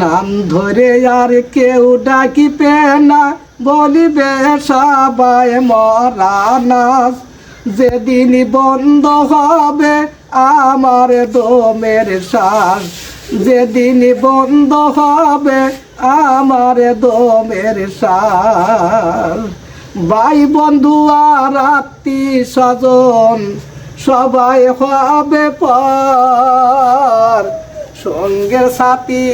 নাম ধরে আর কেউ ডাকিবে না, বলিবে, সবাই মরা নাচ যেদিন বন্ধ হবে আমার দমের শ্বাস, যেদিন বন্ধ হবে আমার দমের শ্বাস। ভাই বন্ধু আর আত্মীয় স্বজন, সবাই হবে পর। সঙ্গের সাথী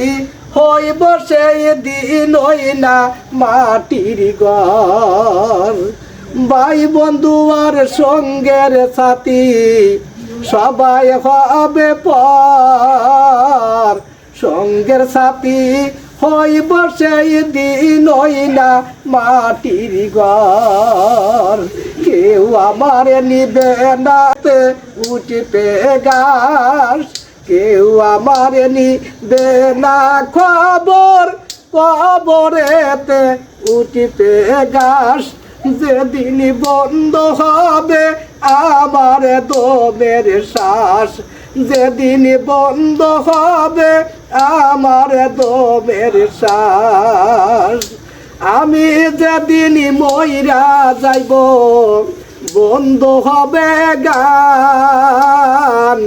হইব সেই দিন ওই না মাটির ঘর। ভাই বন্ধু আর সঙ্গের সাথী সবাই হবে পর। সঙ্গের সাথী হইব সেই দিন ওই না মাটির ঘর। কেউ আমার নিবে নাতে উঠবে গাছ। কেউ আমার নি দে না খবর। কবরেতে উঠবে গাছ যেদিন বন্ধ হবে, আমার দমের শ্বাস যেদিন বন্ধ হবে, আমার দমের শ্বাস। আমি যেদিন ময়রা যাইব, বন্ধ হবে গান।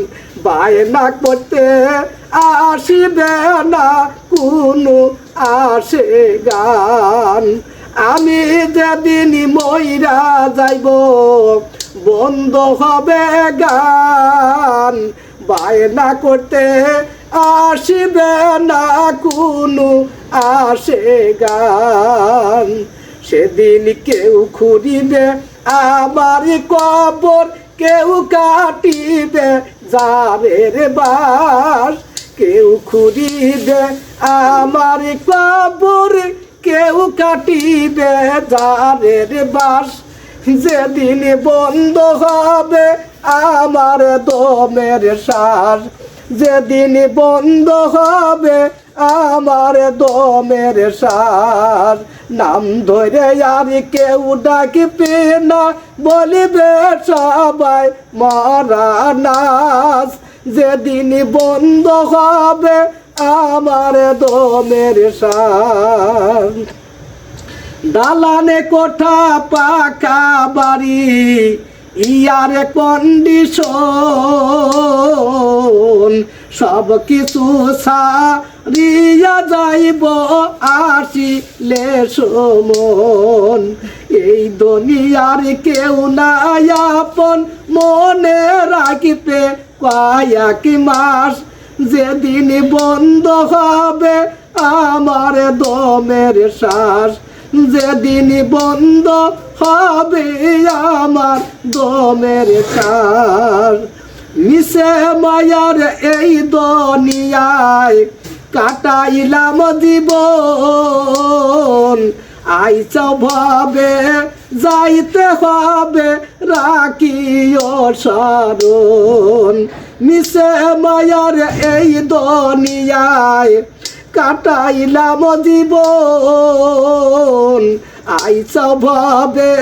বায়না করতে আসিবে না, কোনো আসে গান। আমি যেদিন ময়রা যাইব, বন্ধ হবে গান। বায়না করতে আসিবে না, কোনো আসে গান। সেদিন কেউ খুঁড়িবে আমার কবর কেউ কাটিবে যারের বাস, কেউ খুঁড়িবে আমার কবর, কেউ কাটিবে যারের বাস। যেদিন বন্ধ হবে আমার দমের শ্বাস যেদিন বন্ধ হবে আমার দমের সার। নাম ধরে আর কেউ ডাকিবে না, বলিবে সবাই মরা নাচ যেদিন বন্ধ হবে আমার দমের সার। দালানে কোঠা পাকা বাড়ি ইয়ার কন্ডিশন সব কিছু সারিয়া যাইব আসিলে সমন। এই দুনিয়ার কেউ নাই আপন, মনে রাখিবে কয়েক মাস। যেদিন বন্ধ হবে আমার দমের শ্বাস, যেদিন বন্ধ হবে আমার দমের শ্বাস মিশে মায়ার এই দুনিয়ায় কাটাইলাম জীবন। আইসা ভাবে, যাইতে হবে, রাখিও সারণ মিশে মায়ার এই দুনিয়ায় কাটাইলাম জীবন। আইসা ভাবে,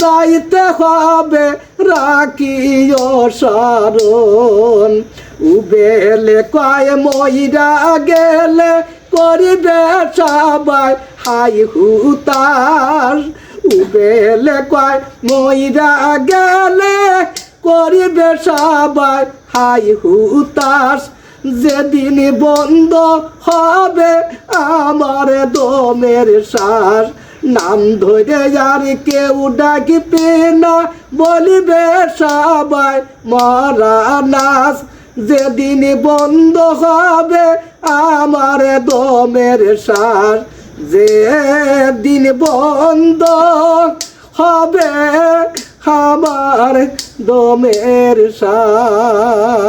যাইতে হবে, রাখিও সারণ উবেলে কয়, মইরা গেলে করিবে সবাই, হাই হুতার উবেলে কয়, মইরা গেলে করিবে সবাই, হাই হুতাস যেদিন বন্ধ হবে, আমার দমের শ্বাস। নাম ধরে আর কেউ ডাকিবে না, বলিবে সবাই মরা নাচ যেদিন বন্ধ হবে আমার দমের শ্বাস, যেদিন বন্ধ হবে আমার দমের শ্বাস।